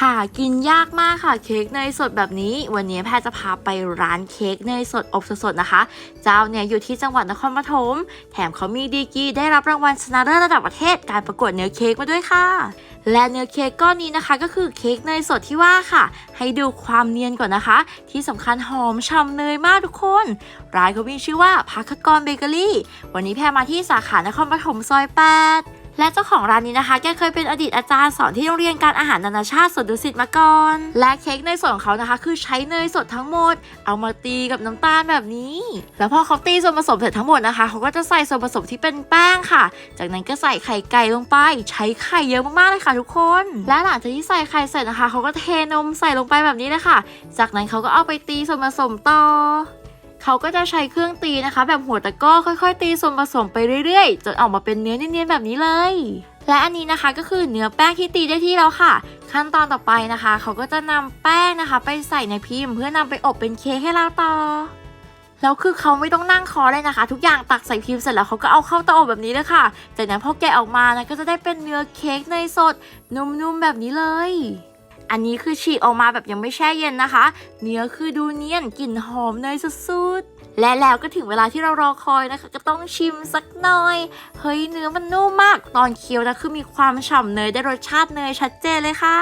หากินยากมากค่ะเค้กเนยสดแบบนี้ วันนี้แพรจะพาไปร้านเค้กเนยสดอบสดๆนะคะ เจ้าเนี่ยอยู่ที่จังหวัดนครปฐมแถมเขามีดีกรีได้รับรางวัลชนะเลิศระดับประเทศการประกวดเนื้อเค้กมาด้วยค่ะ และเนื้อเค้กก้อนนี้นะคะก็คือเค้กเนยสดที่ว่าค่ะ ให้ดูความเนียนก่อนนะคะ ที่สำคัญหอมฉ่ำเนยมากทุกคน ร้านเขามีชื่อว่าพักกรเบเกอรี่ วันนี้แพรมาที่สาขานครปฐมซอย8 และเจ้าของร้านนี้นะคะ แกเคยเป็นอดีตอาจารย์สอนที่โรงเรียนการอาหารนานาชาติสวนดุสิตมาก่อน และเค้กเนยสดของเขานะคะ คือใช้เนยสดทั้งหมด เอามาตีกับน้ำตาลแบบนี้ แล้วพอเขาตีส่วนผสมเสร็จทั้งหมดนะคะเขาก็จะใส่ส่วนผสมที่เป็นแป้งค่ะ จากนั้นก็ใส่ไข่ไก่ลงไป ใช้ไข่เยอะมากๆเลยค่ะทุกคน และหลังจากที่ใส่ไข่เสร็จนะคะเขาก็เทนมใส่ลงไปแบบนี้เลยค่ะ จากนั้นเขาก็เอาไปตีส่วนผสมต่อ เขาก็จะใช้เครื่องตีนะคะ แบบหัวตะก้อค่อย ๆ ตีส่วนผสมไปเรื่อยๆ จนออกมาเป็นเนื้อเนียนๆแบบนี้เลย และอันนี้นะคะก็คือเนื้อแป้งที่ตีได้ที่แล้วค่ะ ขั้นตอนต่อไปนะคะ เขาก็จะนำแป้งนะคะ ไปใส่ในพิมพ์ เพื่อนำไปอบเป็นเค้กให้เราต่อแล้วคือเขาไม่ต้องนั่งคอเลยนะคะ ทุกอย่างตักใส่พิมพ์เสร็จแล้วเขาก็เอาเข้าเตาอบแบบนี้เลยค่ะ จากนั้นพอแกะออกมานะก็จะได้เป็นเนื้อเค้กเนยสด นุ่มๆแบบนี้เลย อันนี้คือฉีกออกมาแบบยังไม่แช่เย็นนะคะ เนื้อคือดูเนียนกลิ่นหอมเนยสุดๆ และแล้วก็ถึงเวลาที่เรารอคอยนะคะ ก็ต้องชิมสักหน่อย เฮ้ยเนื้อมันนุ่มมาก ตอนเคี้ยวนะคือมีความฉ่ำเนยได้รสชาติเนยชัดเจนเลยค่ะ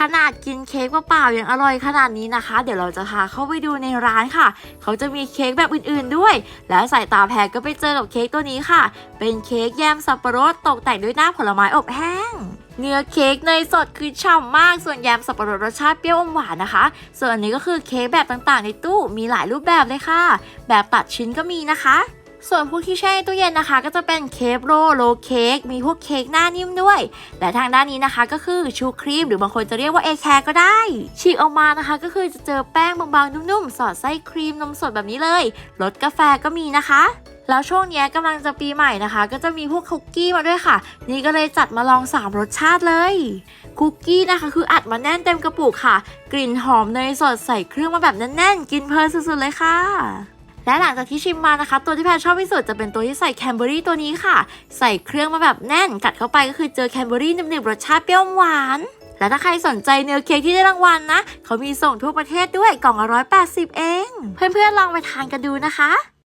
ขนาดกินเค้กเปล่าๆยังอร่อยขนาดนี้นะคะ เดี๋ยวเราจะพาเข้าไปดูในร้านค่ะ เขาจะมีเค้กแบบอื่นๆด้วย แล้วสายตาแพรก็ไปเจอกับเค้กตัวนี้ค่ะ เป็นเค้กแยมสับปะรดตกแต่งด้วยหน้าผลไม้อบแห้ง เนื้อเค้กเนยสดคือฉ่ำมาก ส่วนแยมสับปะรดรสชาติเปรี้ยวอมหวานนะคะ ส่วนอันนี้ก็คือเค้กแบบต่างๆ ในตู้มีหลายรูปแบบเลยค่ะ แบบตัดชิ้นก็มีนะคะ ส่วนพวกที่แช่ในตู้เย็นนะคะ ก็จะเป็นเค้กโรลโลเค้กมีพวกเค้กหน้านิ่มด้วย และทางด้านนี้นะคะ ก็คือชูครีมหรือบางคนจะเรียกว่าเอแคร์ก็ได้ ฉีกออกมานะคะ ก็คือจะเจอแป้งบางๆนุ่มๆสอดไส้ครีมนมสดแบบนี้เลยรสกาแฟก็มีนะคะ แล้วช่วงนี้กำลังจะปีใหม่นะคะ ก็จะมีพวกคุกกี้มาด้วยค่ะ นี่ก็เลยจัดมาลอง 3 รสชาติเลยคุกกี้นะคะคืออัดมาแน่นเต็มกระปุกค่ะ กลิ่นหอมเนยสดใส่เครื่องมาแบบแน่นๆ กินเพลินสุดๆเลยค่ะ และหลังจากที่ชิมมานะคะ ตัวที่แพรชอบที่สุดจะเป็นตัวที่ใส่แคนเบอรี่ตัวนี้ค่ะ ใส่เครื่องมาแบบแน่น กัดเข้าไปก็คือเจอแคนเบอรี่หนึบๆรสชาติเปรี้ยวหวานและถ้าใครสนใจเนื้อเค้กที่ได้รางวัลนะ เขามีส่งทั่วประเทศด้วยกล่องละ180 เอง เพื่อนๆลองไปทานกันดูนะคะ